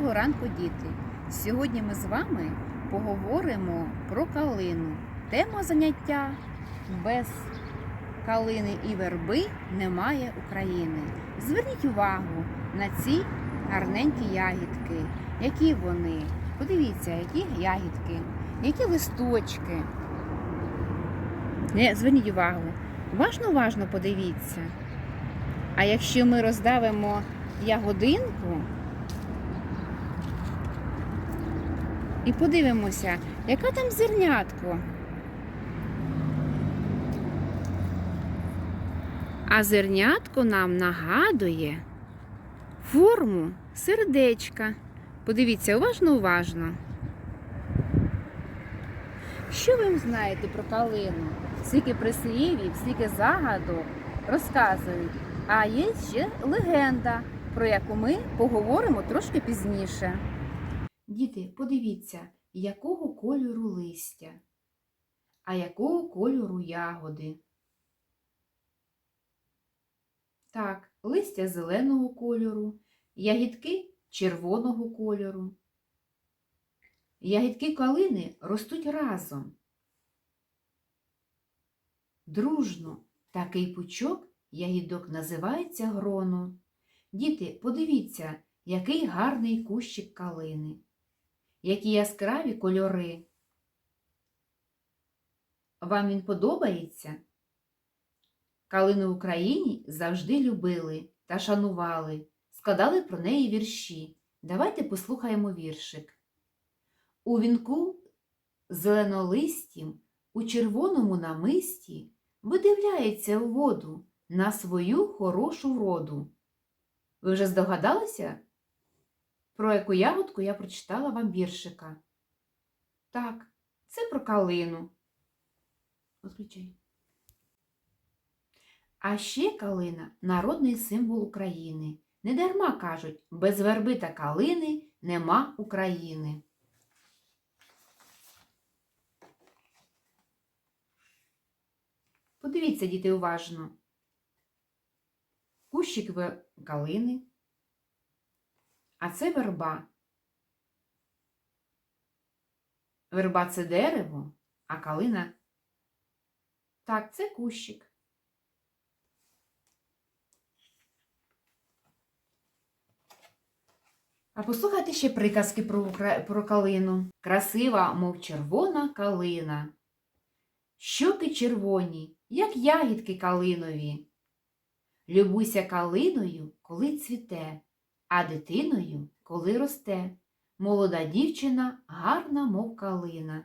Доброго ранку, діти! Сьогодні ми з вами поговоримо про калину. Тема заняття без калини і верби немає України. Зверніть увагу на ці гарненькі ягідки. Які вони? Подивіться, які ягідки, які листочки. Не, Зверніть увагу. Уважно, уважно подивіться. А якщо ми роздавимо ягодинку, і подивимося, яка там зернятко. А зернятко нам нагадує форму сердечка. Подивіться, уважно, уважно. Що ви знаєте про калину? Скільки прислівів, скільки загадок розказують. А є ще легенда, про яку ми поговоримо трошки пізніше. Діти, подивіться, якого кольору листя, а якого кольору ягоди. Так, листя зеленого кольору, ягідки червоного кольору. Ягідки калини ростуть разом. Дружно такий пучок ягідок називається гроно. Діти, подивіться, який гарний кущик калини які яскраві кольори. Вам він подобається? Калину в Україні завжди любили та шанували, складали про неї вірші. Давайте послухаємо віршик. У вінку зеленолистім, у червоному намисті видивляється у воду на свою хорошу вроду. Ви вже здогадалися? Про яку ягодку я прочитала вам віршика. Так, це про калину. Отключай. А ще калина народний символ України. Недарма кажуть, без верби та калини нема України. Подивіться, діти, уважно. Кущик калини. А це верба. Верба це дерево, а калина. Так, це кущик. А послухайте ще приказки про, про калину. Красива, мов червона калина. Щоки червоні, як ягідки калинові. Любуйся калиною, коли цвіте а дитиною, коли росте. Молода дівчина гарна, мов калина.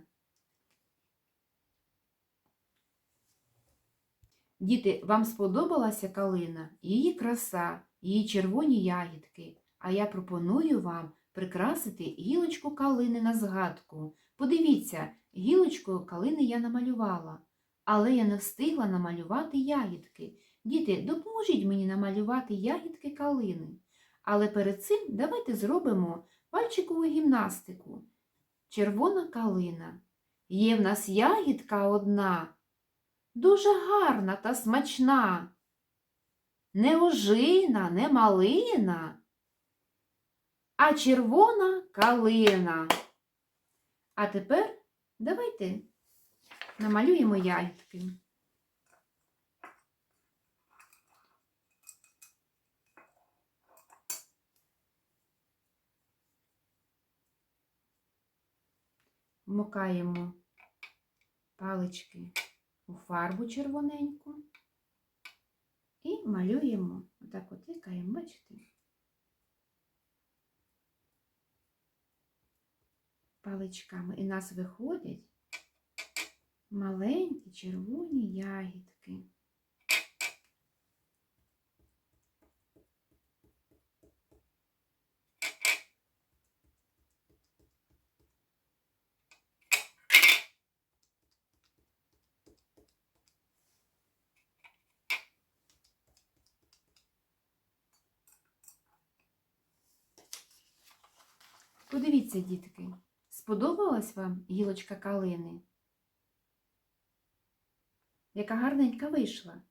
Діти, вам сподобалася калина, її краса, її червоні ягідки, а я пропоную вам прикрасити гілочку калини на згадку. Подивіться, гілочку калини я намалювала, але я не встигла намалювати ягідки. Діти, допоможіть мені намалювати ягідки калини. Але перед цим давайте зробимо пальчикову гімнастику. Червона калина. Є в нас ягідка одна, дуже гарна та смачна. Не ожина, не малина, а червона калина. А тепер давайте намалюємо ягідки. Вмикаємо палички у фарбу червоненьку і малюємо, отак от тикаємо, бачите? Паличками. І нас виходять маленькі червоні ягідки. Подивіться, дітки, сподобалась вам гілочка калини? Яка гарненька вийшла.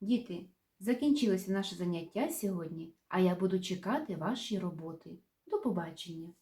Діти, закінчилося наше заняття сьогодні, а я буду чекати ваші роботи. До побачення!